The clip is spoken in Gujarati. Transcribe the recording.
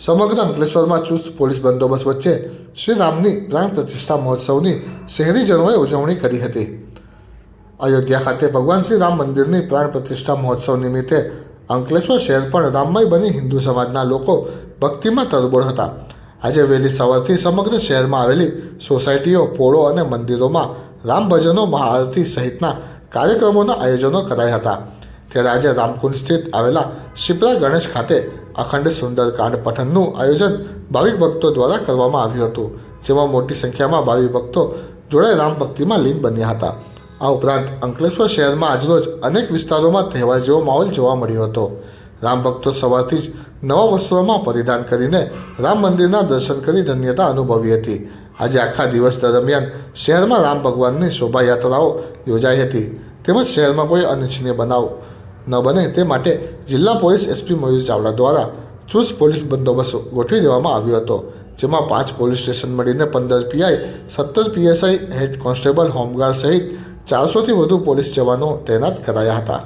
સમગ્ર અંકલેશ્વરમાં ચુસ્ત પોલીસ બંદોબસ્ત વચ્ચે શ્રી રામની પ્રાણ પ્રતિષ્ઠા મહોત્સવની શહેરીજનોએ ઉજવણી કરી હતી. અયોધ્યા ખાતે ભગવાન શ્રી રામ મંદિરની પ્રાણ પ્રતિષ્ઠા મહોત્સવ નિમિત્તે અંકલેશ્વર શહેર પણ રામમય બની હિન્દુ સમાજના લોકો ભક્તિમાં તરબોળ હતા. આજે વહેલી સવારથી સમગ્ર શહેરમાં આવેલી સોસાયટીઓ, પોળો અને મંદિરોમાં રામ ભજનો, મહાઆરતી સહિતના કાર્યક્રમોના આયોજનો કરાયા હતા. ત્યારે આજે રામકુંડ સ્થિત આવેલા શિપ્રા ગણેશ ખાતે અખંડ સુંદરકાંડ પઠનનું આયોજન ભાવિક ભક્તો દ્વારા કરવામાં આવ્યું હતું, જેમાં મોટી સંખ્યામાં ભાવિક ભક્તો જોડાઈ રામ ભક્તિમાં લીન બન્યા હતા. આ ઉપરાંત અંકલેશ્વર શહેરમાં આજરોજ અનેક વિસ્તારોમાં તહેવાર જેવો માહોલ જોવા મળ્યો હતો. રામ ભક્તો સવારથી જ નવા વસ્ત્રોમાં પરિધાન કરીને રામ મંદિરના દર્શન કરી ધન્યતા અનુભવી હતી. આજે આખા દિવસ દરમિયાન શહેરમાં રામ ભગવાનની શોભાયાત્રાઓ યોજાઈ હતી. તેમજ શહેરમાં કોઈ અનિચ્છનીય બનાવ ન બને તે માટે જિલ્લા પોલીસ એસપી મયુર ચાવડા દ્વારા ચુસ્ત પોલીસ બંદોબસ્ત ગોઠવી દેવામાં આવ્યો હતો, જેમાં પાંચ પોલીસ સ્ટેશન મળીને પંદર પીઆઈ સત્તર પીએસઆઈ હેડ કોન્સ્ટેબલ હોમગાર્ડ સહિત ચારસોથી વધુ પોલીસ જવાનો તૈનાત કરાયા હતા.